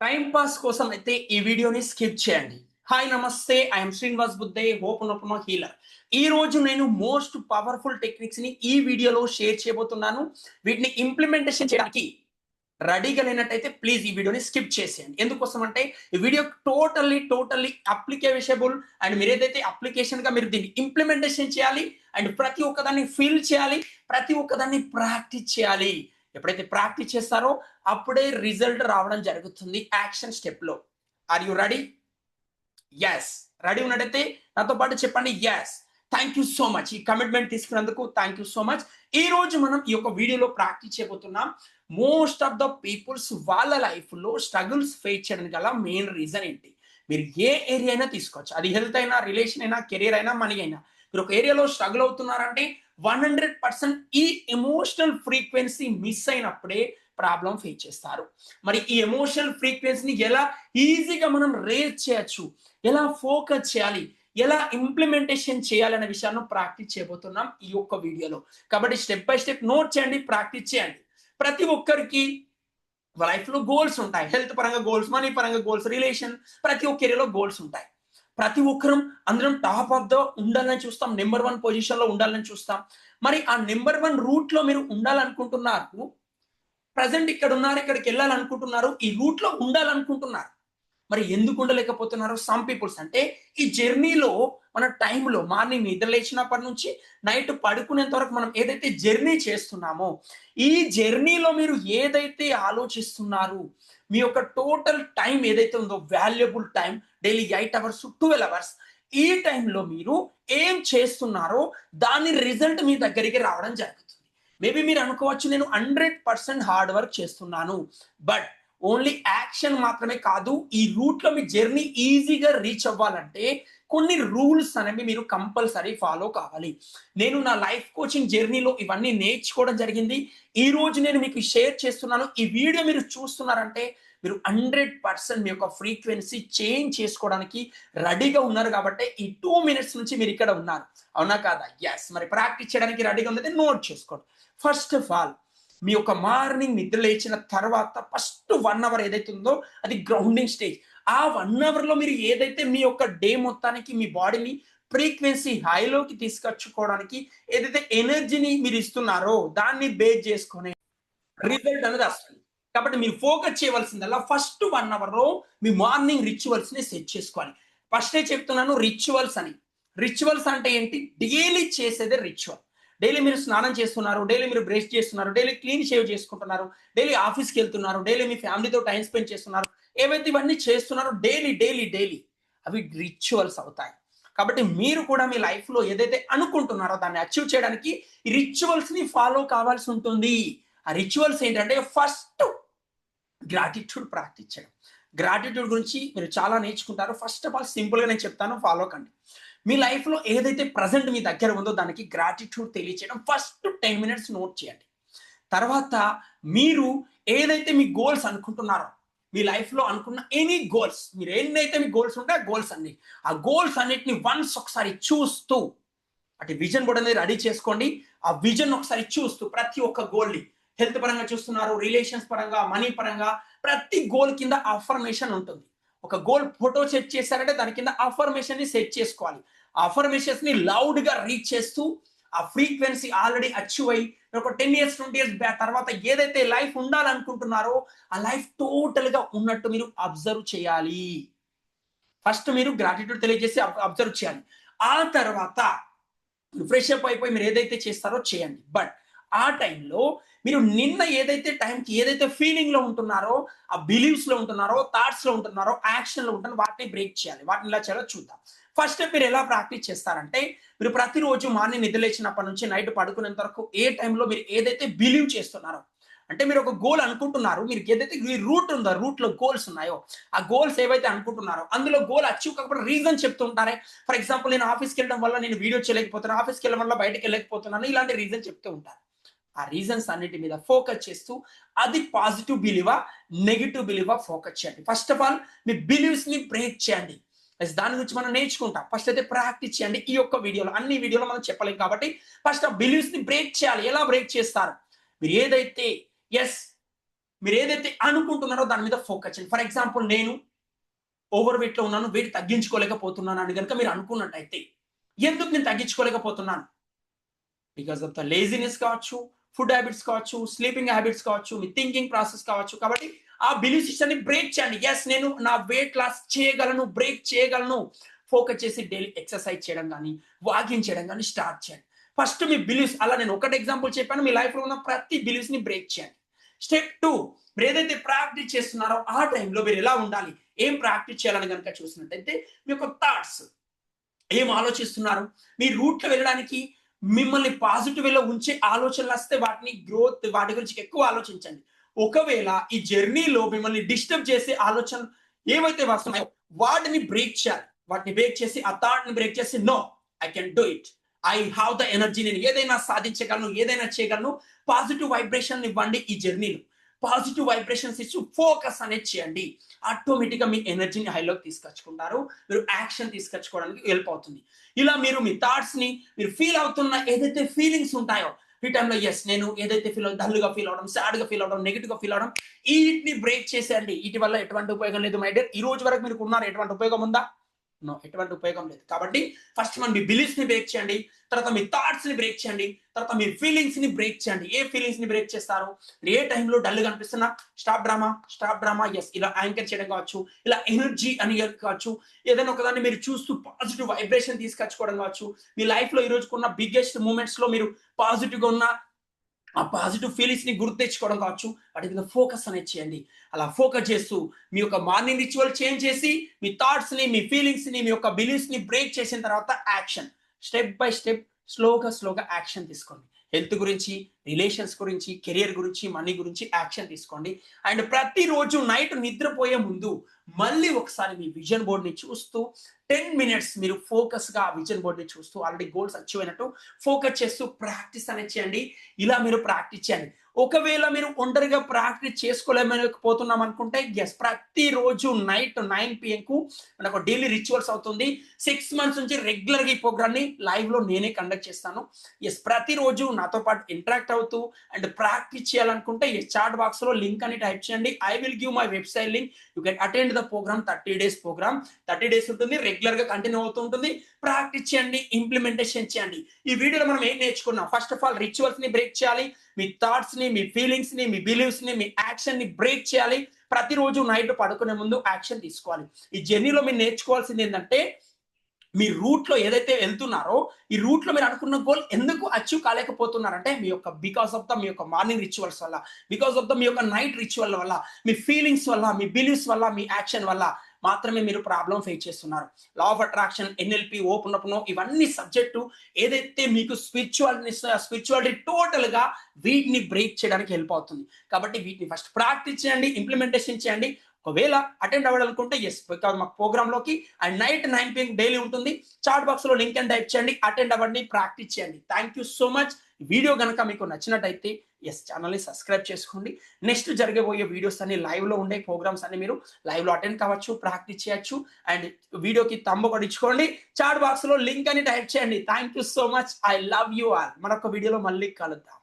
Time pass కోసం అయితే ఈ వీడియోని స్కిప్ చేయండి. హాయ్ నమస్తే ఐఎమ్ శ్రీనివాస్ బుద్ధే హోపనోపమ హీలర్ ఈ రోజు నేను మోస్ట్ పవర్ఫుల్ టెక్నిక్స్ని ఈ వీడియోలో షేర్ చేయబోతున్నాను. వీటిని ఇంప్లిమెంటేషన్ చేయడానికి రెడీగా లేనట్టయితే ప్లీజ్ ఈ వీడియోని స్కిప్ చేసేయండి. ఎందుకోసం అంటే ఈ video totally totally applicable and మీరు ఏదైతే అప్లికేషన్గా మీరు దీన్ని ఇంప్లిమెంటేషన్ చేయాలి అండ్ ప్రతి ఒక్కదాన్ని ఫీల్ చేయాలి ప్రతి ఒక్కదాన్ని ప్రాక్టీస్ చేయాలి. ఎప్పుడైతే ప్రాక్టీస్ చేస్తారో అప్పుడే రిజల్ట్ రావడం జరుగుతుంది యాక్షన్ స్టెప్లో. Are you ready yes ready ఉన్నట్టయితే నాతో పాటు చెప్పండి. Yes thank you so much ఈ కమిట్మెంట్ తీసుకున్నందుకు థ్యాంక్ యూ సో మచ్ ఈ రోజు మనం ఈ యొక్క వీడియోలో ప్రాక్టీస్ చేయబోతున్నాం. మోస్ట్ ఆఫ్ ద పీపుల్స్ వాళ్ళ లైఫ్లో స్ట్రగుల్స్ ఫేస్ చేయడానికి గల మెయిన్ రీజన్ ఏంటి? మీరు ఏ ఏరియా అయినా తీసుకోవచ్చు. అది హెల్త్ అయినా రిలేషన్ అయినా కెరీర్ అయినా మనీ అయినా. మీరు ఒక ఏరియాలో స్ట్రగుల్ అవుతున్నారంటే వన్ హండ్రెడ్ పర్సెంట్ ఈ ఎమోషనల్ ఫ్రీక్వెన్సీ మిస్ అయినప్పుడే ప్రాబ్లం ఫేస్ చేస్తారు. మరి ఈ ఎమోషనల్ ఫ్రీక్వెన్సీని ఎలా ఈజీగా మనం రేజ్ చేయొచ్చు? ఎలా ఫోకస్ చేయాలి? ఎలా ఇంప్లిమెంటేషన్ చేయాలనే విషయాన్ని ప్రాక్టీస్ చేయబోతున్నాం ఈ యొక్క వీడియోలో. కాబట్టి స్టెప్ బై స్టెప్ నోట్ చేయండి ప్రాక్టీస్ చేయండి. ప్రతి ఒక్కరికి లైఫ్లో గోల్స్ ఉంటాయి. హెల్త్ పరంగా గోల్స్ మనీ పరంగా గోల్స్ రిలేషన్ ప్రతి ఒక్క ఏరియాలో గోల్స్ ఉంటాయి. ప్రతి ఒక్కరం అందరం టాప్ ఆఫ్ ద ఉండాలని చూస్తాం. నెంబర్ వన్ పొజిషన్లో ఉండాలని చూస్తాం. మరి ఆ నెంబర్ వన్ రూట్లో మీరు ఉండాలనుకుంటున్నారు ప్రజెంట్ ఇక్కడ ఉన్నారు ఇక్కడికి వెళ్ళాలనుకుంటున్నారు ఈ రూట్లో ఉండాలనుకుంటున్నారు. మరి ఎందుకు ఉండలేకపోతున్నారు సమ్ పీపుల్స్ అంటే ఈ జర్నీలో మన టైంలో మార్నింగ్ నిద్ర లేచినప్పటి నుంచి నైట్ పడుకునేంత వరకు మనం ఏదైతే జర్నీ చేస్తున్నామో ఈ జర్నీలో మీరు ఏదైతే ఆలోచిస్తున్నారు మీ యొక్క టోటల్ టైం ఏదైతే ఉందో valuable time daily eight hours twelve hours ఈ టైంలో మీరు ఏం చేస్తున్నారో దాని రిజల్ట్ మీ దగ్గరికి రావడం జరుగుతుంది. మేబీ మీరు అనుకోవచ్చు నేను హండ్రెడ్ పర్సెంట్ హార్డ్ వర్క్ చేస్తున్నాను బట్ ఓన్లీ యాక్షన్ మాత్రమే కాదు ఈ రూట్లో మీ జర్నీ ఈజీగా రీచ్ అవ్వాలంటే కొన్ని రూల్స్ అనేవి మీరు కంపల్సరీ ఫాలో కావాలి. నేను నా లైఫ్ కోచింగ్ జర్నీలో ఇవన్నీ నేర్చుకోవడం జరిగింది. ఈ రోజు నేను మీకు షేర్ చేస్తున్నాను. ఈ వీడియో మీరు చూస్తున్నారంటే మీరు హండ్రెడ్ పర్సెంట్ మీ యొక్క ఫ్రీక్వెన్సీ చేంజ్ చేసుకోవడానికి రెడీగా ఉన్నారు కాబట్టి ఈ టూ మినిట్స్ నుంచి మీరు ఇక్కడ ఉన్నారు. అవునా కాదా? ఎస్ మరి ప్రాక్టీస్ చేయడానికి రెడీగా ఉందంటే నోట్ చేసుకోండి. ఫస్ట్ ఆఫ్ ఆల్ మీ యొక్క మార్నింగ్ నిద్ర లేచిన తర్వాత ఫస్ట్ వన్ అవర్ ఏదైతే ఉందో అది గ్రౌండింగ్ స్టేజ్ ఆ వన్ అవర్లో మీరు ఏదైతే మీ యొక్క డే మొత్తానికి మీ బాడీని ఫ్రీక్వెన్సీ హైలోకి తీసుకొచ్చుకోవడానికి ఏదైతే ఎనర్జీని మీరు ఇస్తున్నారో దాన్ని బేస్ చేసుకునే రిజల్ట్ అనేది వస్తుంది. కాబట్టి మీరు ఫోకస్ చేయవలసిందల్లా ఫస్ట్ వన్ అవర్లో మీ మార్నింగ్ రిచువల్స్ని సెట్ చేసుకోవాలి. ఫస్టే చెప్తున్నాను రిచువల్స్ అని. రిచువల్స్ అంటే ఏంటి? డైలీ చేసేదే రిచువల్ డైలీ మీరు స్నానం చేస్తున్నారు డైలీ మీరు బ్రష్ చేస్తున్నారు డైలీ క్లీన్ షేవ్ చేసుకుంటున్నారు డైలీ ఆఫీస్కి వెళ్తున్నారు డైలీ మీ ఫ్యామిలీతో టైం స్పెండ్ చేస్తున్నారు ఏవైతే ఇవన్నీ చేస్తున్నారో డైలీ డైలీ డైలీ అవి రిచువల్స్ అవుతాయి. కాబట్టి మీరు కూడా మీ లైఫ్లో ఏదైతే అనుకుంటున్నారో దాన్ని అచీవ్ చేయడానికి రిచువల్స్ని ఫాలో కావాల్సి ఉంటుంది. ఆ రిచువల్స్ ఏంటంటే ఫస్ట్ గ్రాటిట్యూడ్ ప్రాక్టీస్ చేయడం. గ్రాటిట్యూడ్ గురించి మీరు చాలా నేర్చుకుంటారు. ఫస్ట్ ఆఫ్ ఆల్ సింపుల్గా నేను చెప్తాను ఫాలో కండి. మీ లైఫ్లో ఏదైతే ప్రజెంట్ మీ దగ్గర ఉందో దానికి గ్రాటిట్యూడ్ తెలియచేయడం ఫస్ట్ టెన్ మినిట్స్ నోట్ చేయండి. తర్వాత మీరు ఏదైతే మీ గోల్స్ అనుకుంటున్నారో మీ లైఫ్లో అనుకున్న ఎనీ గోల్స్ మీరు ఎన్నైతే మీ గోల్స్ ఉంటే ఆ గోల్స్ అన్ని ఆ గోల్స్ అన్నిటిని వన్స్ ఒకసారి చూస్తూ అంటే విజన్ బోర్డ్ అనేది రెడీ చేసుకోండి. ఆ విజన్ ఒకసారి చూస్తూ ప్రతి ఒక్క గోల్ని హెల్త్ పరంగా చూస్తున్నారు రిలేషన్స్ పరంగా మనీ పరంగా ప్రతి గోల్ కింద అఫర్మేషన్ ఉంటుంది. ఒక గోల్ ఫోటో సెట్ చేశారంటే దాని కింద అఫర్మేషన్ని సెట్ చేసుకోవాలి. అఫర్మేషన్స్ని లౌడ్గా రీచ్ చేస్తూ ఆ ఫ్రీక్వెన్సీ ఆల్రెడీ అచీవ్ అయ్యి ఒక ten years twenty years back తర్వాత ఏదైతే లైఫ్ ఉండాలనుకుంటున్నారో ఆ లైఫ్ టోటల్గా ఉన్నట్టు మీరు అబ్జర్వ్ చేయాలి. ఫస్ట్ మీరు గ్రాటిట్యూడ్ తెలియజేసి అబ్జర్వ్ చేయాలి. ఆ తర్వాత ఫ్రెష్ అప్ అయిపోయి మీరు ఏదైతే చేస్తారో చేయండి. బట్ ఆ టైంలో మీరు నిన్న ఏదైతే టైంకి ఏదైతే ఫీలింగ్లో ఉంటున్నారో ఆ బిలీవ్స్లో ఉంటున్నారో థాట్స్లో ఉంటున్నారో యాక్షన్లో ఉంటున్నారో వాటిని బ్రేక్ చేయాలి. వాటిని ఇలా చేయాలో చూద్దాం. ఫస్ట్ మీరు ఎలా ప్రాక్టీస్ చేస్తారంటే మీరు ప్రతిరోజు మార్నింగ్ నిద్రలేచినప్పటి నుంచి నైట్ పడుకునేంత వరకు ఏ టైంలో మీరు ఏదైతే బిలీవ్ చేస్తున్నారో అంటే మీరు ఒక గోల్ అనుకుంటున్నారు మీరు ఏదైతే మీ రూట్ ఉందో రూట్లో గోల్స్ ఉన్నాయో ఆ గోల్స్ ఏవైతే అనుకుంటున్నారో అందులో గోల్ అచీవ్ కాకపోతే రీజన్ చెప్తూ ఉంటారే. ఫర్ ఎగ్జాంపుల్ నేను ఆఫీస్కి వెళ్ళడం వల్ల నేను వీడియో చేయలేకపోతున్నాను ఆఫీస్కి వెళ్ళడం వల్ల బయటకు వెళ్ళకపోతున్నాను ఇలాంటి రీజన్ చెప్తూ ఉంటారు. ఆ రీజన్స్ అన్నిటి మీద ఫోకస్ చేస్తూ అది పాజిటివ్ బిలీవా నెగిటివ్ బిలీవా ఫోకస్ చేయండి. ఫస్ట్ ఆఫ్ ఆల్ మీ బిలీవ్స్ని బ్రేక్ చేయండి. దాని గురించి మనం నేర్చుకుంటాం. ఫస్ట్ అయితే ప్రాక్టీస్ చేయండి ఈ యొక్క వీడియోలో అన్ని వీడియోలో మనం చెప్పలేం కాబట్టి ఫస్ట్ ఆ బిలీవ్స్ని బ్రేక్ చేయాలి. ఎలా బ్రేక్ చేస్తారు? మీరు ఏదైతే ఎస్ మీరు ఏదైతే అనుకుంటున్నారో దాని మీద ఫోకస్ చేయండి. ఫర్ ఎగ్జాంపుల్ నేను ఓవర్ వెయిట్లో ఉన్నాను వెయిట్ తగ్గించుకోలేకపోతున్నాను అని కనుక మీరు అనుకున్నట్టయితే ఎందుకు నేను తగ్గించుకోలేకపోతున్నాను? బికాస్ ఆఫ్ ద లేజినెస్ కావచ్చు ఫుడ్ హ్యాబిట్స్ కావచ్చు స్లీపింగ్ హ్యాబిట్స్ కావచ్చు మీ థింకింగ్ ప్రాసెస్ కావచ్చు. కాబట్టి ఆ బిలీఫ్ సిస్టమ్ని బ్రేక్ చేయండి. ఎస్ నేను నా వెయిట్ లాస్ చేయగలను బ్రేక్ చేయగలను. ఫోకస్ చేసి డైలీ ఎక్సర్సైజ్ చేయడం కానీ వాకింగ్ చేయడం కానీ స్టార్ట్ చేయండి. ఫస్ట్ మీ బిలీఫ్స్ అలా నేను ఒకటి ఎగ్జాంపుల్ చెప్పాను. మీ లైఫ్లో ఉన్న ప్రతి బిలీఫ్స్ని బ్రేక్ చేయండి. స్టెప్ టూ మీరు ఏదైతే ప్రాక్టీస్ చేస్తున్నారో ఆ టైంలో మీరు ఎలా ఉండాలి? ఏం ప్రాక్టీస్ చేయాలని కనుక చూసినట్టయితే మీ యొక్క థాట్స్ ఏం ఆలోచిస్తున్నారు? మీ రూట్లో వెళ్ళడానికి మిమ్మల్ని పాజిటివ్ వేలో ఉంచే ఆలోచనలు వస్తే వాటిని గ్రోత్ వాటి గురించి ఎక్కువ ఆలోచించండి. ఒకవేళ ఈ జర్నీలో మిమ్మల్ని డిస్టర్బ్ చేసే ఆలోచన ఏవైతే వస్తున్నాయో వాటిని బ్రేక్ చేయాలి. వాటిని బ్రేక్ చేసి ఆ థాట్ని బ్రేక్ చేసి no I can do it I have the energy నేను ఏదైనా సాధించగలను ఏదైనా చేయగలను. పాజిటివ్ వైబ్రేషన్ ఇవ్వండి ఈ జర్నీలో పాజిటివ్ వైబ్రేషన్స్ ఇచ్చి ఫోకస్ అనేది చేయండి. ఆటోమేటిక్గా మీ ఎనర్జీని హైలోకి తీసుకొచ్చుకుంటారు. మీరు యాక్షన్ తీసుకొచ్చుకోవడానికి హెల్ప్ అవుతుంది. ఇలా మీరు మీ థాట్స్ని మీరు ఫీల్ అవుతున్న ఏదైతే ఫీలింగ్స్ ఉంటాయో ఈ టైంలో ఎస్ నేను ఏదైతే ఫీల్ డల్గా ఫీల్ అవడం సాడ్గా ఫీల్ అవడం నెగిటివ్గా ఫీల్ అవడం వీటిని బ్రేక్ చేసేయండి. వీటి వల్ల ఎటువంటి ఉపయోగం లేదు మై డియర్. ఈ రోజు వరకు మీకు ఉన్నారు ఎటువంటి ఉపయోగం ఉందా? ఎటువంటి ఉపయోగం లేదు. కాబట్టి ఫస్ట్ మనం మీ బిలీఫ్స్ని బ్రేక్ చేయండి తర్వాత మీ థాట్స్ని బ్రేక్ చేయండి తర్వాత మీ ఫీలింగ్స్ని బ్రేక్ చేయండి. ఏ ఫీలింగ్స్ని బ్రేక్ చేస్తారు? ఏ టైంలో డల్ కనిపిస్తున్నా stop drama stop drama yes ఇలా యాంకర్ చేయడం కావచ్చు ఇలా ఎనర్జీ అని కావచ్చు ఏదైనా ఒకదాన్ని మీరు చూస్తూ పాజిటివ్ వైబ్రేషన్ తీసుకొచ్చుకోవడం కావచ్చు మీ లైఫ్లో ఈ రోజుకున్న బిగ్గెస్ట్ మూమెంట్స్లో మీరు పాజిటివ్గా ఉన్న ఆ పాజిటివ్ ఫీలింగ్స్ని గుర్తు తెచ్చుకోవడం కావచ్చు వాటి మీద ఫోకస్ అనేది చేయండి. అలా ఫోకస్ చేస్తూ మీ యొక్క మార్నింగ్ రిచువల్ చేంజ్ చేసి మీ థాట్స్ని మీ ఫీలింగ్స్ని మీ యొక్క బిలీఫ్స్ని బ్రేక్ చేసిన తర్వాత యాక్షన్ స్టెప్ బై స్టెప్ స్లోగా స్లోగా యాక్షన్ తీసుకోండి. హెల్త్ గురించి రిలేషన్స్ గురించి కెరియర్ గురించి మనీ గురించి యాక్షన్ తీసుకోండి. అండ్ ప్రతిరోజు నైట్ నిద్రపోయే ముందు మళ్ళీ ఒకసారి మీ విజన్ బోర్డ్ని చూస్తూ టెన్ మినిట్స్ మీరు ఫోకస్గా ఆ విజన్ బోర్డ్ని చూస్తూ ఆల్రెడీ గోల్స్ అచీవ్ అయినట్టు ఫోకస్ చేస్తూ ప్రాక్టీస్ అనేది చేయండి. ఇలా మీరు ప్రాక్టీస్ చేయండి. ఒకవేళ మీరు ఒంటరిగా ప్రాక్టీస్ చేసుకోలేకపోతున్నాం అనుకుంటే ఎస్ ప్రతిరోజు నైట్ నైన్ పిఎం కు మనకు డైలీ రిచువల్స్ అవుతుంది. సిక్స్ మంత్స్ నుంచి రెగ్యులర్గా ఈ ప్రోగ్రామ్ని లైవ్లో నేనే కండక్ట్ చేస్తాను. ఎస్ ప్రతిరోజు నాతో పాటు ఇంటరాక్ట్ అవుతూ అండ్ ప్రాక్టీస్ చేయాలనుకుంటే ఎస్ చాట్ బాక్స్లో లింక్ అని టైప్ చేయండి. I will give my website link you can attend the program thirty days program thirty days ఉంటుంది రెగ్యులర్గా కంటిన్యూ అవుతూ ఉంటుంది. ప్రాక్టీస్ చేయండి ఇంప్లిమెంటేషన్ చేయండి. ఈ వీడియోలో మనం ఏం నేర్చుకున్నాం? ఫస్ట్ ఆఫ్ ఆల్ రిచువల్స్ని బ్రేక్ చేయాలి మీ థాట్స్ని మీ ఫీలింగ్స్ని మీ బిలీవ్స్ని మీ యాక్షన్ని బ్రేక్ చేయాలి. ప్రతిరోజు నైట్ పడుకునే ముందు యాక్షన్ తీసుకోవాలి. ఈ జర్నీలో మీరు నేర్చుకోవాల్సింది ఏంటంటే మీ రూట్లో ఏదైతే వెళ్తున్నారో ఈ రూట్లో మీరు అనుకున్న గోల్ ఎందుకు అచీవ్ కాలేకపోతున్నారంటే మీ యొక్క బికాస్ ఆఫ్ ద మీ యొక్క మార్నింగ్ రిచువల్స్ వల్ల బికాస్ ఆఫ్ ద మీ యొక్క నైట్ రిచువల్ వల్ల మీ ఫీలింగ్స్ వల్ల మీ బిలీవ్స్ వల్ల మీ యాక్షన్ వల్ల. మాత్రమే మీరు ప్రాబ్లం ఫేస్ చేస్తున్నారు. Law of attraction NLP open అప్నో ఇవన్నీ సబ్జెక్టు ఏదైతే మీకు స్పిరిచువాలిటీ స్పిరిచువాలిటీ టోటల్గా వీటిని బ్రేక్ చేయడానికి హెల్ప్ అవుతుంది. కాబట్టి వీటిని ఫస్ట్ ప్రాక్టీస్ చేయండి ఇంప్లిమెంటేషన్ చేయండి. ఒకవేళ అటెండ్ అవ్వాలనుకుంటే ఎస్ బికాజ్ మాకు ప్రోగ్రామ్లోకి and night nine PM daily ఉంటుంది. చాట్ బాక్స్లో లింక్ అండ్ టైప్ చేయండి అటెండ్ అవ్వండి ప్రాక్టీస్ చేయండి. Thank you so much video కనుక మీకు నచ్చినట్టయితే ఎస్ ఛానల్ని సబ్స్క్రైబ్ చేసుకోండి. నెక్స్ట్ జరగబోయే వీడియోస్ అన్ని లైవ్లో ఉండే ప్రోగ్రామ్స్ అన్ని మీరు లైవ్లో అటెండ్ కావచ్చు ప్రాక్టీస్ చేయొచ్చు. అండ్ వీడియోకి తమ్మ కూడా చాట్ బాక్స్లో లింక్ అని టైప్ చేయండి. Thank you so much I love you all మరొక వీడియోలో మళ్ళీ కలుద్దాం.